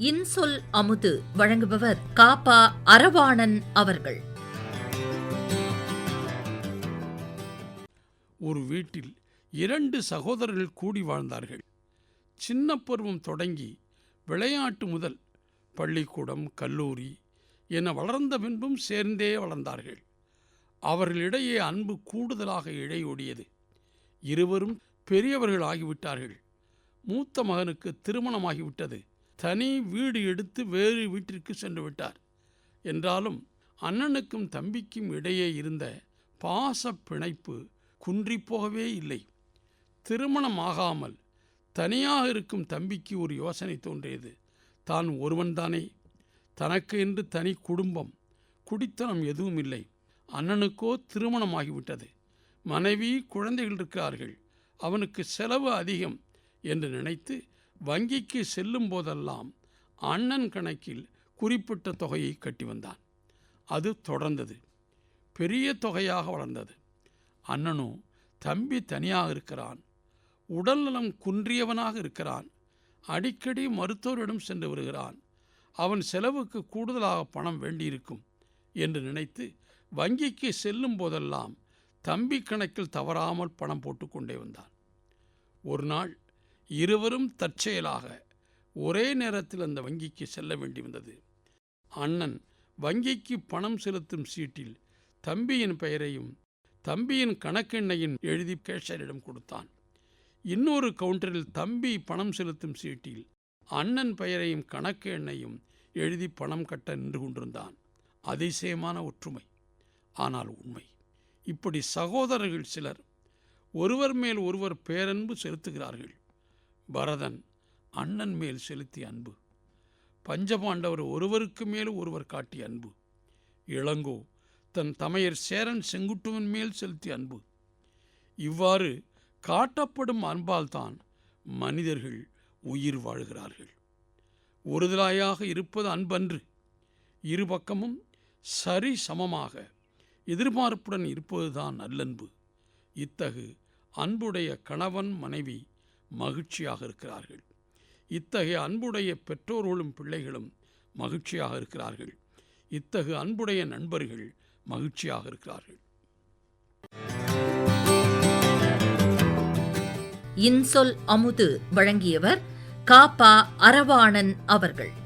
இன்சொல் அமுது வழங்குபவர் காப்பா அரவாணன் அவர்கள். ஒரு வீட்டில் இரண்டு சகோதரர்கள் கூடி வாழ்ந்தார்கள். சின்ன பருவம் தொடங்கி விளையாட்டு முதல் பள்ளிக்கூடம் கல்லூரி என வளர்ந்த பின்பும் சேர்ந்தே வளர்ந்தார்கள். அவர்களிடையே அன்பு கூடுதலாக இழையோடியது. இருவரும் பெரியவர்கள் ஆகிவிட்டார்கள் மூத்த மகனுக்கு திருமணமாகிவிட்டது. தனி வீடு எடுத்து வேறு வீட்டிற்கு சென்று விட்டார். என்றாலும் அண்ணனுக்கும் தம்பிக்கும் இடையே இருந்த பாச பிணைப்பு குன்றிப்போகவே இல்லை. திருமணம் ஆகாமல் தனியாக இருக்கும் தம்பிக்கு ஒரு யோசனை தோன்றியது. தான் ஒருவன்தானே தனக்கு என்று தனி குடும்பம் குடித்தனம் எதுவும் இல்லை. அண்ணனுக்கோ திருமணமாகிவிட்டது. மனைவி குழந்தைகள் இருக்கிறார்கள். அவனுக்கு செலவு அதிகம் என்று நினைத்து வங்கிக்கு செல்லும் போதெல்லாம் அண்ணன் கணக்கில் குறிப்பிட்ட தொகையை கட்டி வந்தான். அது தொடர்ந்தது. பெரிய தொகையாக வளர்ந்தது. அண்ணனும் தம்பி தனியாக இருக்கிறான். உடல்நலம் குன்றியவனாக இருக்கிறான். அடிக்கடி மருத்துவரிடம் சென்று வருகிறான். அவன் செலவுக்கு கூடுதலாக பணம் வேண்டியிருக்கும் என்று நினைத்து வங்கிக்கு செல்லும் போதெல்லாம் தம்பி கணக்கில் தவறாமல் பணம் போட்டுக்கொண்டே வந்தான். ஒரு நாள் இருவரும் தற்செயலாக ஒரே நேரத்தில் அந்த வங்கிக்கு செல்ல வேண்டி வந்தது. அண்ணன் வங்கிக்கு பணம் செலுத்தும் சீட்டில் தம்பியின் பெயரையும் தம்பியின் கணக்கெண்ணையும் எழுதி கேஷரிடம் கொடுத்தான். இன்னொரு கவுண்டரில் தம்பி பணம் செலுத்தும் சீட்டில் அண்ணன் பெயரையும் கணக்கு எண்ணையும் எழுதி பணம் கட்ட நின்று கொண்டிருந்தான். அதிசயமான ஒற்றுமை. ஆனால் உண்மை. இப்படி சகோதரர்கள் சிலர் ஒருவர் மேல் ஒருவர் பேரன்பு செலுத்துகிறார்கள். பரதன் அண்ணன் மேல் செலுத்திய அன்பு. பஞ்சபாண்டவர் ஒருவருக்கு மேல் ஒருவர் காட்டிய அன்பு. இளங்கோ தன் தமையர் சேரன் செங்குட்டுவன் மேல் செலுத்திய அன்பு. இவ்வாறு காட்டப்படும் அன்பால்தான் மனிதர்கள் உயிர் வாழ்கிறார்கள். ஒருதலாயாக இருப்பது அன்பன்று. இரு பக்கமும் சரி சமமாக எதிர்பார்ப்புடன் இருப்பதுதான் நல்லன்பு. இத்தகு அன்புடைய கணவன் மனைவி மகிழ்ச்சியாக இருக்கிறார்கள். இத்தகைய அன்புடைய பெற்றோர்களும் பிள்ளைகளும் மகிழ்ச்சியாக இருக்கிறார்கள். இத்தகு அன்புடைய நண்பர்கள் மகிழ்ச்சியாக இருக்கிறார்கள். இன்சொல் அமுது வழங்கியவர் காப்பா அரவாணன் அவர்கள்.